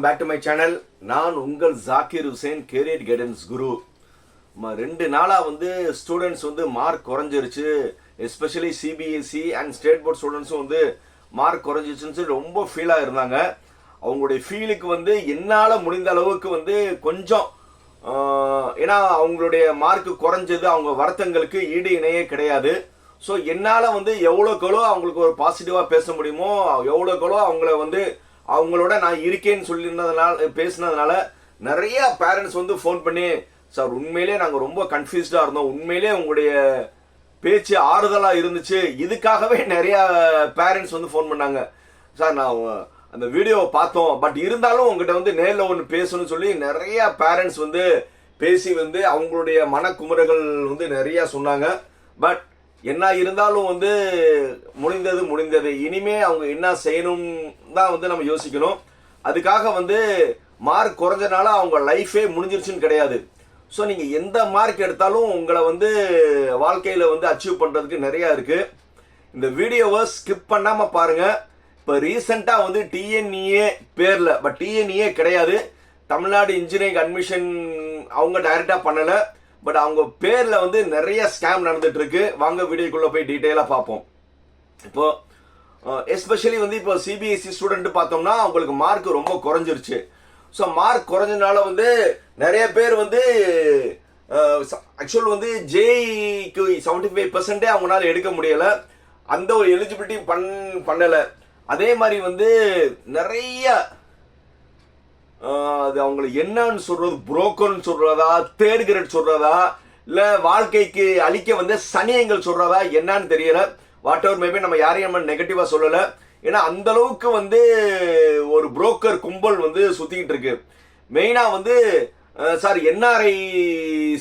Welcome back to my channel நான் உங்கள் Zakir Hussain career guidance Guru ம- ரெண்டு நாளாக வந்து ஸ்டூடெண்ட்ஸ் வந்து மார்க் குறைஞ்சிருச்சு. Especially CBSE and state board ஸ்டூடெண்ட்ஸும் வந்து மார்க் குறைஞ்சிருச்சுன்னு சொல்லி ரொம்ப ஃபீலாக இருந்தாங்க. அவங்களுடைய ஃபீலுக்கு வந்து என்னால் முடிந்த அளவுக்கு வந்து கொஞ்சம் ஏன்னா அவங்களுடைய மார்க் குறைஞ்சது அவங்க வருத்தங்களுக்கு ஈடு இணையே கிடையாது. ஸோ என்னால் வந்து எவ்வளோக்களோ அவங்களுக்கு ஒரு பாசிட்டிவாக பேச முடியுமோ எவ்வளோக்களோ அவங்கள வந்து அவங்களோட நான் இருக்கேன்னு சொல்லியிருந்ததுனால பேசினதுனால நிறைய பேரண்ட்ஸ் வந்து ஃபோன் பண்ணி சார் உண்மையிலே நாங்கள் ரொம்ப கன்ஃபியூஸ்டாக இருந்தோம். உண்மையிலே உங்களுடைய பேச்சு ஆறுதலாக இருந்துச்சு. இதுக்காகவே நிறையா பேரண்ட்ஸ் வந்து ஃபோன் பண்ணாங்க. சார் நான் அந்த வீடியோவை பார்த்தோம். பட் இருந்தாலும் உங்ககிட்ட வந்து நேரில் ஒன்று பேசணும்னு சொல்லி நிறைய பேரண்ட்ஸ் வந்து பேசி வந்து அவங்களுடைய மனக்குமுறைகள் வந்து நிறையா சொன்னாங்க. பட் என்ன இருந்தாலும் வந்து முடிந்தது முடிந்தது. இனிமே அவங்க என்ன செய்யணும் தான் வந்து நம்ம யோசிக்கணும். அதுக்காக வந்து மார்க் குறைஞ்சனால அவங்க லைஃபே முடிஞ்சிருச்சுன்னு கிடையாது. ஸோ நீங்கள் எந்த மார்க் எடுத்தாலும் உங்களை வந்து வாழ்க்கையில் வந்து அச்சீவ் பண்ணுறதுக்கு நிறையா இருக்குது இந்த வீடியோவை ஸ்கிப் பண்ணாமல் பாருங்கள் இப்போ ரீசெண்டாக வந்து டிஎன்இஏ பேரில் பட் டிஎன்இஏ கிடையாது. தமிழ்நாடு இன்ஜினியரிங் அட்மிஷன் அவங்க டைரெக்டாக பண்ணலை. பட் அவங்க பேரில் வந்து நிறைய ஸ்கேம் நடந்துட்டு இருக்கு வாங்க வீடியோக்குள்ளே போய் டீட்டெயிலாக பார்ப்போம். இப்போ எஸ்பெஷலி வந்து இப்போ சிபிஎஸ்சி ஸ்டூடெண்ட் பார்த்தோம்னா அவங்களுக்கு மார்க் ரொம்ப குறைஞ்சிருச்சு. ஸோ மார்க் குறைஞ்சனால வந்து நிறைய பேர் வந்து ஆக்சுவல் வந்து ஜேஇக்கு செவன்டி ஃபைவ் பர்சன்டே அவங்களால எடுக்க முடியல. அந்த ஒரு எலிஜிபிலிட்டி பண் பண்ணலை. அதே மாதிரி வந்து நிறைய அது அவங்கள என்னன்னு சொல்றது புரோக்கர்னு சொல்றதா தேர்ட் கிரேட் சொல்றதா இல்ல வாழ்க்கைக்கு அழிக்க வந்து சனியங்கள் சொல்றதா என்னன்னு தெரியல. வாட் எவர் மேபி நம்ம யாரையும் நம்ம நெகட்டிவா சொல்லல. ஏன்னா அந்த அளவுக்கு வந்து ஒரு புரோக்கர் கும்பல் வந்து சுத்திக்கிட்டு இருக்கு. மெயினா வந்து சார் என்ஆர்ஐ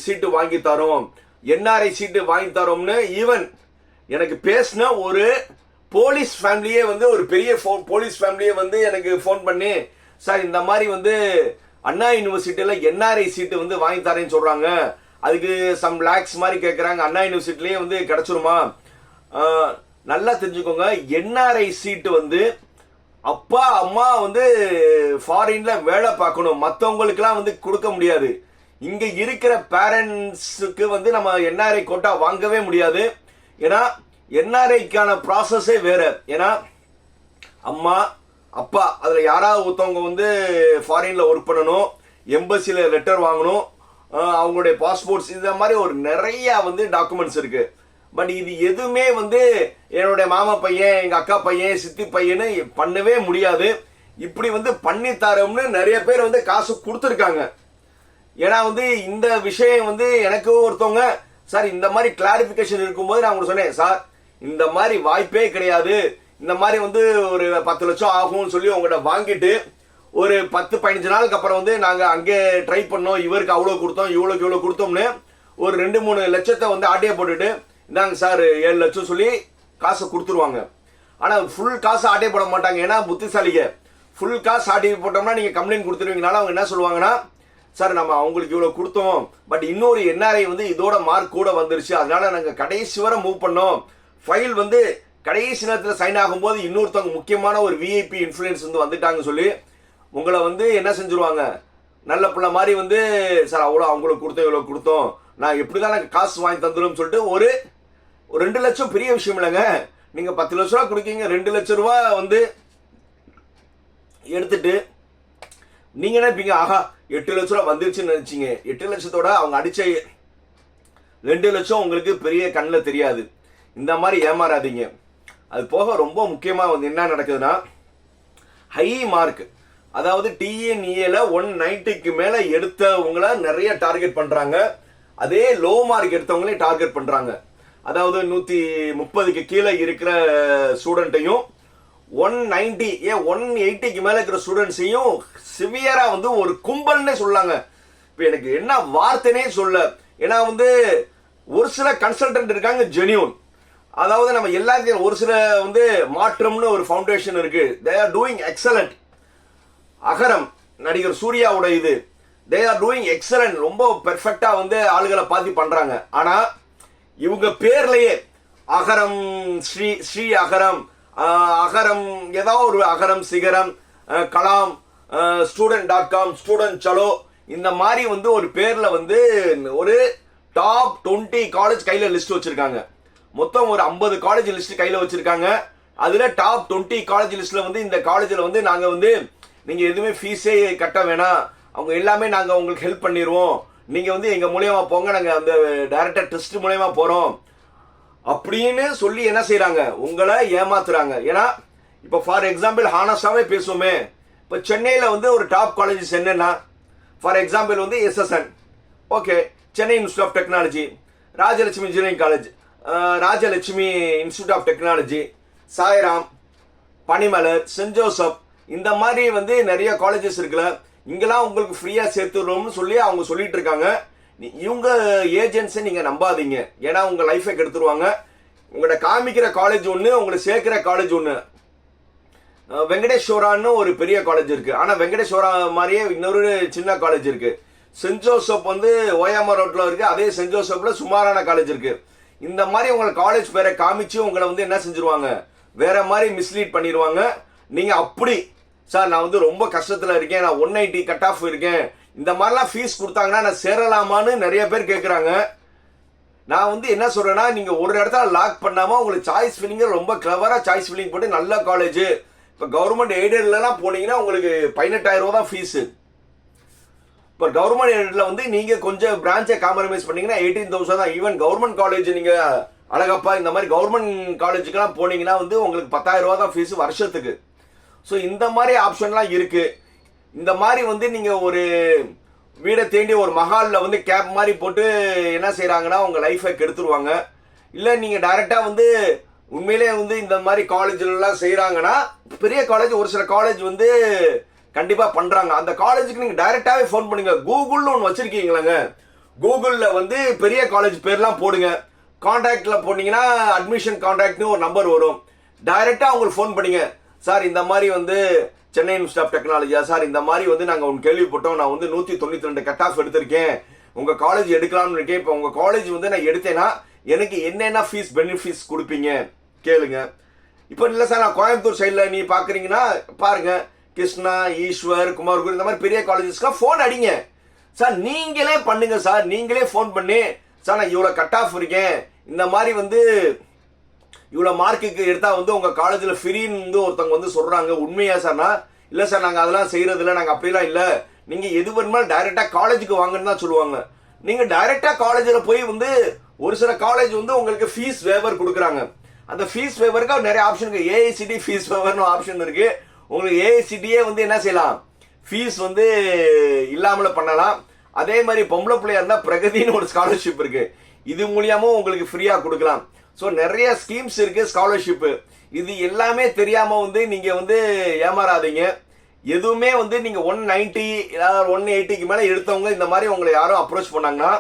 சீட்டு வாங்கி தரோம். என்ஆர்ஐ சீட்டு வாங்கி தரோம்னு ஈவன் எனக்கு பேசின ஒரு போலீஸ் ஃபேமிலியே வந்து ஒரு பெரிய ஃபோன் போலீஸ் ஃபேமிலியே வந்து எனக்கு ஃபோன் பண்ணி சார் இந்த மாதிரி வந்து அண்ணா யூனிவர்சிட்டியில் என்ஆர்ஐ சீட்டு வந்து வாங்கி தரேன்னு சொல்கிறாங்க அதுக்கு சம் லேக்ஸ் மாதிரி கேட்குறாங்க அண்ணா யூனிவர்சிட்டிலேயே வந்து கிடச்சிருமா? நல்லா தெரிஞ்சுக்கோங்க. என்ஆர்ஐ சீட்டு வந்து அப்பா அம்மா வந்து ஃபாரின்ல வேலை பார்க்கணும். மற்றவங்களுக்குலாம் வந்து கொடுக்க முடியாது. இங்க இருக்கிற பேரண்ட்ஸுக்கு வந்து நம்ம என்ஆர்ஐ கோட்டா வாங்கவே முடியாது. ஏன்னா என்ஆர்ஐக்கான ப்ராசஸே வேற. ஏன்னா அம்மா அப்பா அதில் யாராவது ஒருத்தவங்க வந்து ஃபாரினில் ஒர்க் பண்ணணும் எம்பசியில் லெட்டர் வாங்கணும் அவங்களுடைய பாஸ்போர்ட்ஸ் இந்த மாதிரி ஒரு நிறைய வந்து டாக்குமெண்ட்ஸ் இருக்கு. பட் இது எதுவுமே வந்து என்னுடைய மாமா பையன் எங்கள் அக்கா பையன் சித்தி பையன்னு பண்ணவே முடியாது. இப்படி வந்து பண்ணி தரோம்னு நிறைய பேர் வந்து காசு கொடுத்துருக்காங்க. ஏன்னா வந்து இந்த விஷயம் வந்து எனக்கு ஒருத்தவங்க சார் இந்த மாதிரி கிளாரிஃபிகேஷன் இருக்கும்போது நான் உங்களுக்கு சொன்னேன் சார் இந்த மாதிரி வாய்ப்பே கிடையாது. இந்த மாதிரி வந்து ஒரு பத்து லட்சம் ஆகும்னு சொல்லி உங்கள்கிட்ட வாங்கிட்டு ஒரு பத்து பதினஞ்சு நாளுக்கு அப்புறம் வந்து நாங்கள் அங்கே ட்ரை பண்ணோம். இவருக்கு அவ்வளோ கொடுத்தோம் இவ்வளோக்கு இவ்வளோ கொடுத்தோம்னு ஒரு ரெண்டு மூணு லட்சத்தை வந்து ஆட்டையை போட்டுட்டு இந்தாங்க சார் ஏழு லட்சம் சொல்லி காசை கொடுத்துருவாங்க. ஆனால் ஃபுல் காசு ஆட்டையை போட மாட்டாங்க. ஏன்னா புத்திசாலிக ஃபுல் காசு ஆட்டி போட்டோம்னா நீங்கள் கம்ப்ளைண்ட் கொடுத்துருவீங்கனால அவங்க என்ன சொல்லுவாங்கன்னா சார் நம்ம அவங்களுக்கு இவ்வளோ கொடுத்தோம். பட் இன்னொரு என்ஆர்ஐ வந்து இதோட மார்க் கூட வந்துருச்சு. அதனால நாங்கள் கடைசி வரை மூவ் பண்ணோம். ஃபைல் வந்து கடைசி நேரத்தில் சைன் ஆகும்போது இன்னொருத்தவங்க முக்கியமான ஒரு விஐபி இன்ஃப்ளூயன்ஸ் வந்து வந்துட்டாங்கன்னு சொல்லி உங்களை வந்து என்ன செஞ்சுருவாங்க? நல்ல பிள்ளை மாதிரி வந்து சார் அவ்வளோ அவங்களுக்கு கொடுத்தோம் இவ்வளோ கொடுத்தோம். நான் எப்படி தான் எனக்கு காசு வாங்கி தந்துடும் சொல்லிட்டு ஒரு ஒரு ரெண்டு லட்சம் பெரிய விஷயம் இல்லைங்க. நீங்கள் பத்து லட்ச ரூபா கொடுக்கீங்க ரெண்டு லட்ச ரூபா வந்து எடுத்துட்டு என்ன நினைப்பீங்க ஆஹா எட்டு லட்ச ரூபா வந்துருச்சுன்னு நினச்சிங்க. எட்டு லட்சத்தோட அவங்க அடித்த ரெண்டு லட்சம் உங்களுக்கு பெரிய கண்ணில் தெரியாது. இந்த மாதிரி ஏமாறாதீங்க. அது போக ரொம்ப முக்கியமாக வந்து என்ன நடக்குதுன்னா ஹை மார்க் அதாவது டிஎன்இஏல ஒன் நைன்ட்டிக்கு மேலே எடுத்தவங்கள நிறைய டார்கெட் பண்ணுறாங்க அதே லோ மார்க் எடுத்தவங்களே டார்கெட் பண்ணுறாங்க அதாவது நூற்றி முப்பதுக்கு கீழே இருக்கிற ஸ்டூடெண்ட்டையும் ஒன் நைன்டி ஏன் ஒன் எயிட்டிக்கு மேலே இருக்கிற ஸ்டூடெண்ட்ஸையும் சிவியராக வந்து ஒரு கும்பல்னே சொல்லாங்க. இப்போ எனக்கு என்ன வார்த்தைனே சொல்ல. ஏன்னா வந்து ஒரு சில கன்சல்டன்ட் இருக்காங்க ஜெனியூன் அதாவது நம்ம எல்லாத்தையும் ஒரு சில வந்து மாற்றம்னு ஒரு ஃபவுண்டேஷன் இருக்கு. They are doing excellent Agaram நடிகர் சூர்யாவோட இது. தே ஆர் டூயிங் எக்ஸலண்ட் ரொம்ப பெர்ஃபெக்டாக வந்து ஆளுகளை பார்த்து பண்ணுறாங்க ஆனால் இவங்க பேர்லையே அகரம் ஸ்ரீ ஸ்ரீ அகரம் அகரம் ஏதாவது ஒரு Agaram Sigaram Kalam student dot com student Chalo இந்த மாதிரி வந்து ஒரு பேரில் வந்து ஒரு டாப் 20 காலேஜ் கையில் லிஸ்ட் வச்சுருக்காங்க. மொத்தம் ஒரு 50 காலேஜ் லிஸ்ட் கையில் வச்சுருக்காங்க. அதில் டாப் 20 காலேஜ் லிஸ்ட்டில் வந்து இந்த காலேஜில் வந்து நாங்கள் வந்து நீங்கள் எதுவுமே ஃபீஸே கட்ட வேணாம். அவங்க எல்லாமே நாங்கள் உங்களுக்கு ஹெல்ப் பண்ணிடுவோம் நீங்கள் வந்து எங்கள் மூலியமாக போங்க. நாங்கள் அந்த டைரக்டர் டெஸ்ட் மூலயமா போகிறோம் அப்படின்னு சொல்லி என்ன செய்கிறாங்க உங்களை ஏமாத்துறாங்க. ஏன்னா இப்போ ஃபார் எக்ஸாம்பிள் ஹானஸ்டாகவே பேசுவோமே. இப்போ சென்னையில் வந்து ஒரு டாப் காலேஜஸ் என்னென்னா ஃபார் எக்ஸாம்பிள் வந்து SSN okay Chennai institute of technology Rajalakshmi engineering college Rajalakshmi institute of technology Sairam Panimalar saint Joseph இந்த மாதிரி வந்து நிறைய காலேஜஸ் இருக்குல்ல இங்கெல்லாம் உங்களுக்கு ஃப்ரீயாக சேர்த்துடுறோம்னு சொல்லி அவங்க சொல்லிட்டு இருக்காங்க. இவங்க ஏஜென்ட்ஸை நீங்கள் நம்பாதீங்க. ஏன்னா உங்கள் லைஃபை கெடுத்துருவாங்க. உங்களோட காமிக்கிற காலேஜ் ஒன்று உங்களை சேர்க்கிற காலேஜ் ஒன்று வெங்கடேஸ்வரான்னு ஒரு பெரிய காலேஜ் இருக்குது ஆனால் வெங்கடேஸ்வரா மாதிரியே இன்னொரு சின்ன காலேஜ் இருக்குது சென்ட் ஜோசப் வந்து ஓயாமா ரோட்டில் இருக்குது அதே சென்ட் ஜோசப்பில் சுமாரான காலேஜ் இருக்குது இந்த மாதிரி உங்களை காலேஜ் பேரை காமிச்சு உங்களை வந்து என்ன செஞ்சுருவாங்க? வேற மாதிரி மிஸ்லீட் பண்ணிடுவாங்க நீங்க அப்படி. சார் நான் வந்து ரொம்ப கஷ்டத்துல இருக்கேன். நான் ஒன் எயிட்டி கட் ஆஃப் இருக்கேன். இந்த மாதிரிலாம் ஃபீஸ் கொடுத்தாங்கன்னா நான் சேரலாமான்னு நிறைய பேர் கேட்குறாங்க நான் வந்து என்ன சொல்றேன்னா நீங்க ஒரு இடத்துல லாக் பண்ணாம உங்களுக்கு சாய்ஸ் ஃபில்லிங் ரொம்ப கிளவரா சாய்ஸ் ஃபில்லிங் போட்டு நல்ல காலேஜ் இப்போ கவர்மெண்ட் எய்டட்லாம் போனீங்கன்னா உங்களுக்கு பதினெட்டாயிரம் ரூபா தான் ஃபீஸு இப்போ கவர்மெண்ட் எய்டட்ல வந்து நீங்கள் கொஞ்சம் பிரான்ச்சை காம்ப்ரமைஸ் பண்ணிங்கன்னா எயிட்டீன் தௌசண்ட் தான். ஈவன் கவர்மெண்ட் காலேஜ் நீங்கள் அழகப்பா இந்த மாதிரி கவர்மெண்ட் காலேஜுக்கெல்லாம் போனீங்கன்னா வந்து உங்களுக்கு பத்தாயிரம் ரூபா தான் ஃபீஸ் வருஷத்துக்கு. ஸோ இந்த மாதிரி ஆப்ஷன்லாம் இருக்குது இந்த மாதிரி வந்து நீங்கள் ஒரு வீடை தேண்டி ஒரு மஹாலில் வந்து கேப் மாதிரி போட்டு என்ன செய்கிறாங்கன்னா உங்கள் லைஃபை கெடுத்துருவாங்க. இல்லை நீங்கள் டைரெக்டாக வந்து உண்மையிலே வந்து இந்த மாதிரி காலேஜ்லலாம் செய்கிறாங்கன்னா பெரிய காலேஜ் ஒரு சில காலேஜ் வந்து கண்டிப்பாக பண்ணுறாங்க அந்த காலேஜுக்கு நீங்கள் டைரெக்டாகவே ஃபோன் பண்ணுங்க. கூகுள்னு ஒன்று வச்சுருக்கீங்களாங்க? கூகுளில் வந்து பெரிய காலேஜ் பேர்லாம் போடுங்க. காண்டாக்டில் போனீங்கன்னா அட்மிஷன் காண்டாக்ட்னு ஒரு நம்பர் வரும். டைரெக்டாக அவங்களுக்கு ஃபோன் பண்ணுங்க. சார் இந்த மாதிரி வந்து சென்னை இன்ஸ்டியூட் ஆஃப் டெக்னாலஜியா சார் இந்த மாதிரி வந்து நாங்கள் ஒன்று கேள்விப்பட்டோம். நான் வந்து நூற்றி தொண்ணூற்றி ரெண்டு கட் ஆஃப் எடுத்திருக்கேன். உங்கள் காலேஜ் எடுக்கலாம்னு இருக்கேன். இப்போ உங்கள் காலேஜ் வந்து நான் எடுத்தேன்னா எனக்கு என்னென்ன ஃபீஸ் பெனிஃபிட்ஸ் கொடுப்பீங்க? கேளுங்க. இப்போ இல்லை சார் நான் கோயம்புத்தூர் சைடில் நீ பார்க்குறீங்கன்னா பாருங்கள் கிருஷ்ணா ஈஸ்வர் குமார்குரு இந்த மாதிரி பெரிய காலேஜஸ்க்குலாம் ஃபோன் அடிங்க. சார் நீங்களே பண்ணுங்க சார். நீங்களே ஃபோன் பண்ணி சார் நான் இவ்வளோ கட் ஆஃப் இருக்கேன். இந்த மாதிரி வந்து இவ்வளோ மார்க்குக்கு எடுத்தால் வந்து உங்கள் காலேஜில் ஃப்ரீன்னு வந்து ஒருத்தவங்க வந்து சொல்கிறாங்க உண்மையா சார்னா இல்லை சார் நாங்கள் அதெல்லாம் செய்கிறதில்ல நாங்கள் அப்படிலாம் இல்லை. நீங்கள் எது வேணுமாலும் டைரெக்டாக காலேஜுக்கு வாங்கன்னு தான் சொல்லுவாங்க. நீங்கள் டைரெக்டாக காலேஜில் போய் வந்து ஒரு சில காலேஜ் வந்து உங்களுக்கு ஃபீஸ் வேவர் கொடுக்குறாங்க. அந்த ஃபீஸ் வேவருக்கு நிறைய ஆப்ஷன் இருக்குது ஏஐசிடி ஃபீஸ் வேவர்னு ஆப்ஷன் இருக்குது உங்களுக்கு ஏஐசிடியே வந்து என்ன செய்யலாம்? ஃபீஸ் வந்து இல்லாமல் பண்ணலாம். அதே மாதிரி பொம்பளை பிள்ளையா இருந்தால் பிரகதின்னு ஒரு ஸ்காலர்ஷிப் இருக்குது இது மூலியமும் உங்களுக்கு ஃப்ரீயாக கொடுக்கலாம். ஸோ நிறைய ஸ்கீம்ஸ் இருக்குது ஸ்காலர்ஷிப்பு இது எல்லாமே தெரியாமல் வந்து நீங்கள் வந்து ஏமாறாதீங்க. எதுவுமே வந்து நீங்கள் ஒன் நைன்டி ஏதாவது ஒன் எயிட்டிக்கு மேலே எடுத்தவங்க இந்த மாதிரி உங்களை யாரும் அப்ரோச் பண்ணாங்கன்னா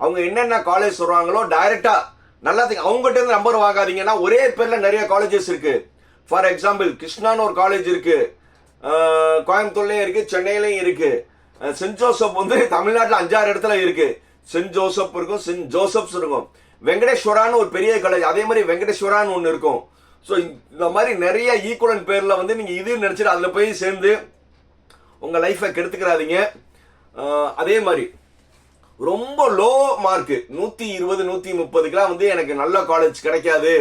அவங்க என்னென்ன காலேஜ் சொல்கிறாங்களோ டைரெக்டாக நல்லா அவங்ககிட்ட இருந்து நம்பர் வாங்காதீங்கன்னா ஒரே பேரில் நிறைய காலேஜஸ் இருக்குது ஃபார் எக்ஸாம்பிள் கிருஷ்ணான்னு ஒரு காலேஜ் இருக்கு கோயம்புத்தூர்லேயும் இருக்குது இருக்கு இருக்குது இருக்கு. சென்ட் ஜோசப் வந்து தமிழ்நாட்டில் அஞ்சாறு இடத்துல இருக்கு. சென்ட் ஜோசப் இருக்கும் சென்ட் ஜோசப்ஸ் இருக்கும். வெங்கடேஸ்வரான்னு ஒரு பெரிய காலேஜ் அதே மாதிரி வெங்கடேஸ்வரான்னு ஒன்று இருக்கும். ஸோ இந்த மாதிரி நிறைய ஈக்குவலன் பேரில் வந்து நீங்கள் இது நினச்சிட்டு அதில் போய் சேர்ந்து உங்கள் லைஃபை கெடுத்துக்கிறாதீங்க. அதே மாதிரி ரொம்ப லோ மார்க்கு நூற்றி இருபது நூற்றி முப்பதுக்குலாம் வந்து எனக்கு நல்ல காலேஜ் கிடைக்காது.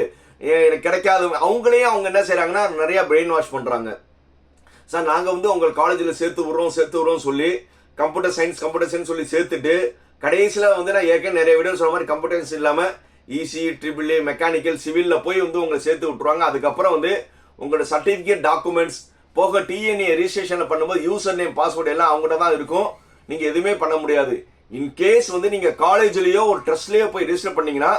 எனக்கு கிடைக்காது. அவங்களையும் அவங்க என்ன செய்கிறாங்கன்னா நிறையா பிரெயின் வாஷ் பண்ணுறாங்க சார் நாங்கள் வந்து உங்கள் காலேஜில் சேர்த்து விட்றோம் சேர்த்து விடுறோம் சொல்லி கம்ப்யூட்டர் சயின்ஸ் கம்ப்யூட்டர் சயின்ஸ் சொல்லி சேர்த்துட்டு கடைசியில் வந்து நான் ஏற்கனவே நிறைய வீடியோ சொன்ன மாதிரி கம்ப்யூட்டர் சயின்ஸ் இல்லாமல் இசி ட்ரிபிள் ஏ மெக்கானிக்கல் சிவிலில் போய் வந்து உங்களை சேர்த்து விட்ருவாங்க அதுக்கப்புறம் வந்து உங்களோட சர்டிஃபிகேட் டாக்குமெண்ட்ஸ் போக டிஎன்ஏ ரிஜிஸ்ட்ரேஷன் பண்ணும்போது யூசர் நேம் பாஸ்வேர்டு எல்லாம் அவங்ககிட்ட தான் இருக்கும். நீங்கள் எதுவுமே பண்ண முடியாது. இன்கேஸ் வந்து நீங்கள் காலேஜ்லேயோ ஒரு ட்ரஸ்ட்லேயோ போய் ரெஜிஸ்டர் பண்ணீங்கன்னா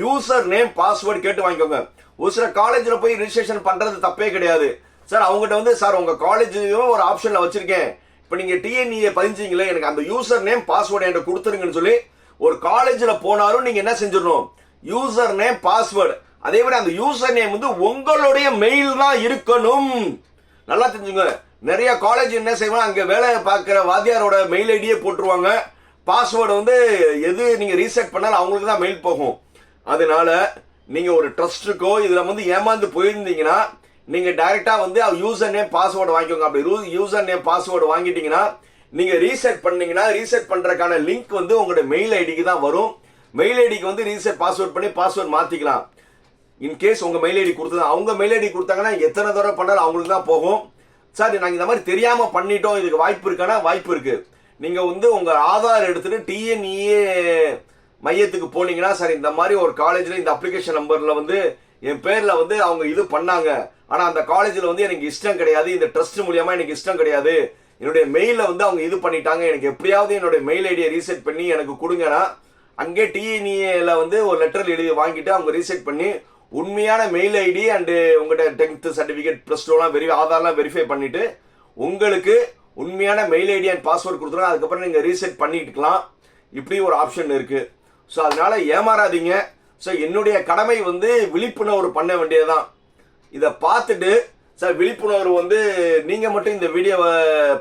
யூசர் நேம் பாஸ்வேர்டு கேட்டு வாங்கிக்கோங்க. ஒரு சில காலேஜில் போய் ரிஜிஸ்ட்ரேஷன் பண்ணுறது தப்பே கிடையாது. சார் அவங்ககிட்ட வந்து சார் உங்கள் காலேஜையும் ஒரு ஆப்ஷனில் வச்சுருக்கேன். இப்போ நீங்கள் டிஎன்இஏ பதிஞ்சிங்களே எனக்கு அந்த யூசர் நேம் பாஸ்வேர்டு என்கிட்ட கொடுத்துருங்கன்னு சொல்லி ஒரு காலேஜில் போனாலும் நீங்கள் என்ன செஞ்சிடணும்? யூசர் நேம் பாஸ்வேர்டு அதே மாதிரி அந்த யூசர் நேம் வந்து உங்களுடைய மெயில் தான் இருக்கணும். நல்லா தெரிஞ்சுங்க. நிறைய காலேஜ் என்ன செய்வாங்க? அங்கே வேலை பார்க்குற வாத்தியாரோட மெயில் ஐடியே போட்டுருவாங்க. பாஸ்வேர்டு வந்து எது நீங்கள் ரீசெட் பண்ணாலும் அவங்களுக்கு தான் மெயில் போகும். அதனால நீங்க ஒரு ட்ரஸ்ட்டுக்கோ இதுல வந்து ஏமாந்து போயிருந்தீங்கன்னா நீங்கள் டைரக்டா வந்து யூசர் நேம் பாஸ்வேர்டு வாங்கிக்கோங்க. அப்படி யூசர் நேம் பாஸ்வேர்டு வாங்கிட்டீங்கன்னா நீங்கள் ரீசெட் பண்ணீங்கன்னா ரீசெட் பண்ணுறதுக்கான லிங்க் வந்து உங்களோட மெயில் ஐடிக்கு தான் வரும். மெயில் ஐடிக்கு வந்து ரீசெட் பாஸ்வேர்ட் பண்ணி பாஸ்வேர்ட் மாற்றிக்கலாம் இன்கேஸ் உங்கள் மெயில் ஐடி கொடுத்தது அவங்க மெயில் ஐடி கொடுத்தாங்கன்னா எத்தனை தடவை பண்ணாலும் அவங்களுக்கு தான் போகும். சார் நாங்கள் இந்த மாதிரி தெரியாமல் பண்ணிட்டோம். இதுக்கு வாய்ப்பு இருக்கானா? வாய்ப்பு இருக்குது நீங்கள் வந்து உங்கள் ஆதார் எடுத்துகிட்டு டிஎன்இஏ மையத்துக்கு போனீங்கன்னா சார் இந்த மாதிரி ஒரு காலேஜில் இந்த அப்ளிகேஷன் நம்பரில் வந்து என் பேரில் வந்து அவங்க இது பண்ணாங்க. ஆனால் அந்த காலேஜில் வந்து எனக்கு இஷ்டம் கிடையாது. இந்த ட்ரஸ்ட் மூலியமாக எனக்கு இஷ்டம் கிடையாது. என்னுடைய மெயிலில் வந்து அவங்க இது பண்ணிட்டாங்க. எனக்கு எப்படியாவது என்னுடைய மெயில் ஐடியை ரீசெட் பண்ணி எனக்கு கொடுங்கன்னா அங்கே டிஎன்இஏல வந்து ஒரு லெட்டர் எழுதி வாங்கிட்டு அவங்க ரீசெட் பண்ணி உண்மையான மெயில் ஐடி அண்டு உங்கள்கிட்ட டென்த்து சர்டிஃபிகேட் ப்ளஸ் டூலாம் வெரி ஆதார்லாம் வெரிஃபை பண்ணிவிட்டு உங்களுக்கு உண்மையான மெயில் ஐடி அண்ட் பாஸ்வேர்ட் கொடுத்துருவோம் அதுக்கப்புறம் நீங்கள் ரீசெட் பண்ணிக்கலாம். இப்படி ஒரு ஆப்ஷன் இருக்குது ஸோ அதனால ஏமாறாதீங்க. ஸோ என்னுடைய கடமை வந்து விழிப்புணர்வு பண்ண வேண்டியதுதான். இதை பார்த்துட்டு சார் விழிப்புணர்வு வந்து நீங்கள் மட்டும் இந்த வீடியோவை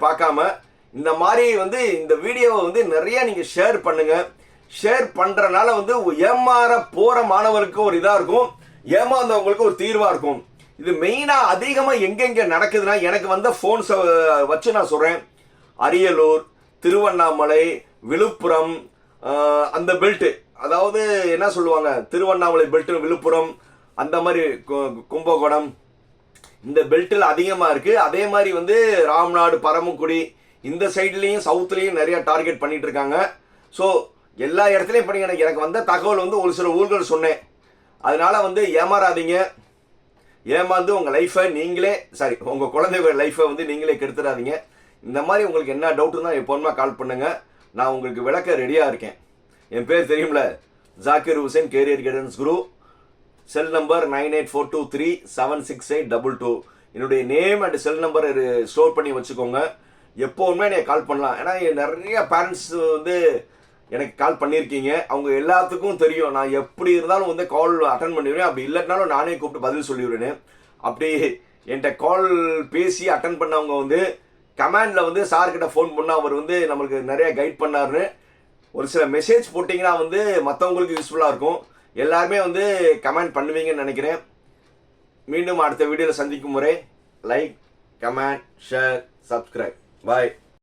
பார்க்காம இந்த மாதிரி வந்து இந்த வீடியோவை வந்து நிறைய நீங்கள் ஷேர் பண்ணுங்கள் ஷேர் பண்ணுறனால வந்து ஏமாற போகிற மாணவருக்கு ஒரு இதாக இருக்கும். ஏமாந்தவங்களுக்கு ஒரு தீர்வாக இருக்கும். இது மெயினாக அதிகமாக எங்கெங்கே நடக்குதுன்னா எனக்கு வந்த ஃபோன்ஸை வச்சு நான் சொல்கிறேன் அரியலூர் திருவண்ணாமலை விழுப்புரம் அந்த பெல்ட்டு அதாவது என்ன சொல்லுவாங்க? திருவண்ணாமலை பெல்ட்டு விழுப்புரம் அந்த மாதிரி கு- கும்பகோணம். இந்த பெல்ட்டில் அதிகமாக இருக்குது அதே மாதிரி வந்து ராம்நாடு பரமக்குடி இந்த சைட்லேயும் சவுத்துலேயும் நிறையா டார்கெட் பண்ணிகிட்டு இருக்காங்க. ஸோ எல்லா இடத்துலையும் பண்ணி எனக்கு எனக்கு வந்த தகவல் வந்து ஒரு சில ஊர்கள் சொன்னேன். அதனால் வந்து ஏமாறாதீங்க. ஏமாந்து உங்கள் லைஃப்பை நீங்களே சாரி உங்கள் குழந்தைங்க லைஃப்பை வந்து நீங்களே கெடுத்துடாதீங்க. இந்த மாதிரி உங்களுக்கு என்ன டவுட் இருந்தால் எப்போதுமே கால் பண்ணுங்கள் நான் உங்களுக்கு விளக்க ரெடியாக இருக்கேன். என் பேர் தெரியும்ல? Zakir Hussain career guidance Guru cell number nine eight four two three seven six eight double two என்னுடைய name and cell number store பண்ணி வச்சுக்கோங்க. எப்போவுமே நீங்கள் கால் பண்ணலாம். ஏன்னா நிறைய பேரண்ட்ஸ் வந்து எனக்கு கால் பண்ணியிருக்கீங்க. அவங்க எல்லாத்துக்கும் தெரியும். நான் எப்படி இருந்தாலும் வந்து கால் அட்டன் பண்ணிடுவேன். அப்படி இல்லைனாலும் நானே கூப்பிட்டு பதில் சொல்லிவிடுவேன் அப்படி என்கிட்ட கால் பேசி அட்டன் பண்ணவங்க வந்து கமாண்டில் வந்து சார்கிட்ட ஃபோன் பண்ணால் அவர் வந்து நம்மளுக்கு நிறைய கைட் பண்ணார்னு ஒரு சில மெசேஜ் போட்டிங்கன்னா வந்து மற்றவங்களுக்கு யூஸ்ஃபுல்லாக இருக்கும். எல்லாருமே வந்து கமெண்ட் பண்ணுவீங்கன்னு நினைக்கிறேன். மீண்டும் அடுத்த வீடியோவில் சந்திக்கும் முறை like comment share subscribe bye